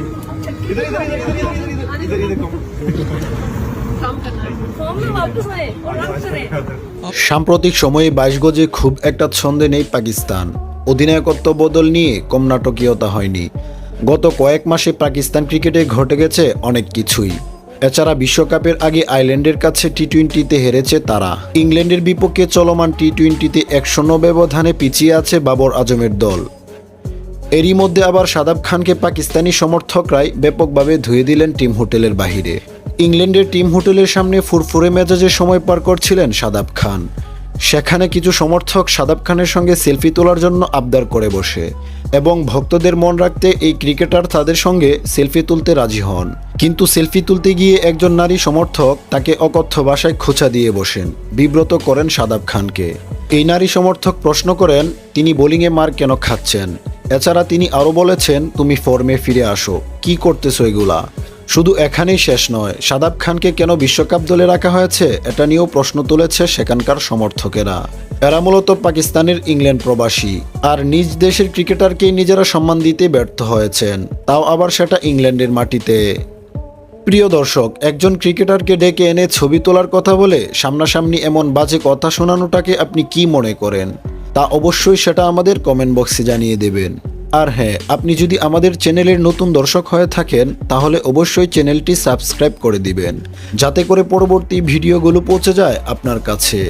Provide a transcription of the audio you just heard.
इधर इधर इधर इधर इधर इधर इधर कम काम करना है फॉर्म में वापस आए और रन करें সাম্প্রতিক সময়ে বাইশ গজে খুব একটা ছন্দে নেই পাকিস্তান অধিনায়কত্ব বদল নিয়ে কম নাটকীয়তা হয়নি গত কয়েক মাসে পাকিস্তান ক্রিকেটে ঘটে গেছে অনেক কিছুই এছাড়া বিশ্বকাপের আগে আইল্যান্ডের কাছে টি টোয়েন্টিতে হেরেছে তারা ইংল্যান্ডের বিপক্ষে চলমান টি টোয়েন্টিতে এক শূন্য ব্যবধানে পিছিয়ে আছে বাবর আজমের দল এরই মধ্যে আবার সাদাব খানকে পাকিস্তানি সমর্থকরাই ব্যাপকভাবে ধুয়ে দিলেন টিম হোটেলের বাহিরে। ইংল্যান্ডের টিম হোটেলের সামনে ফুরফুরে মেজাজে সময় পার করছিলেন সাদাব খান। সেখানে কিছু সমর্থক সাদাব খানের সঙ্গে সেলফি তোলার জন্য আবদার করে বসে এবং ভক্তদের মন রাখতে এই ক্রিকেটার তাদের সঙ্গে সেলফি তুলতে রাজি হন। কিন্তু সেলফি তুলতে গিয়ে একজন নারী সমর্থক তাকে অকথ্য ভাষায় খোঁচা দিয়ে বসেন, বিব্রত করেন সাদাব খানকে। এই নারী সমর্থক প্রশ্ন করেন, তিনি বোলিংয়ে মার কেন খাচ্ছেন? এছাড়া তিনি আরও বলেছেন, তুমি ফর্মে ফিরে আসো। কি করতেছো এগুলা? শুধু এখানেই শেষ নয়, সাদাব খানকে কেন বিশ্বকাপ দলে রাখা হয়েছে, এটা নিয়েও প্রশ্ন তুলেছে সেখানকার সমর্থকেরা। এরা মূলত পাকিস্তানের ইংল্যান্ড প্রবাসী, আর নিজ দেশের ক্রিকেটারকেই নিজেরা সম্মান দিতে ব্যর্থ হয়েছেন, তাও আবার সেটা ইংল্যান্ডের মাটিতে। প্রিয় দর্শক, একজন ক্রিকেটারকে ডেকে এনে ছবি তোলার কথা বলে সামনাসামনি এমন বাজে কথা শোনানোটাকে আপনি কি মনে করেন? তা অবশ্যই সেটা আমাদের কমেন্ট বক্সে জানিয়ে দেবেন। আর হ্যাঁ আপনি যদি আমাদের চ্যানেলের নতুন দর্শক হয়ে থাকেন, তাহলে অবশ্যই চ্যানেলটি সাবস্ক্রাইব করে দিবেন, যাতে করে পরবর্তী ভিডিওগুলো পৌঁছে যায় আপনার কাছে।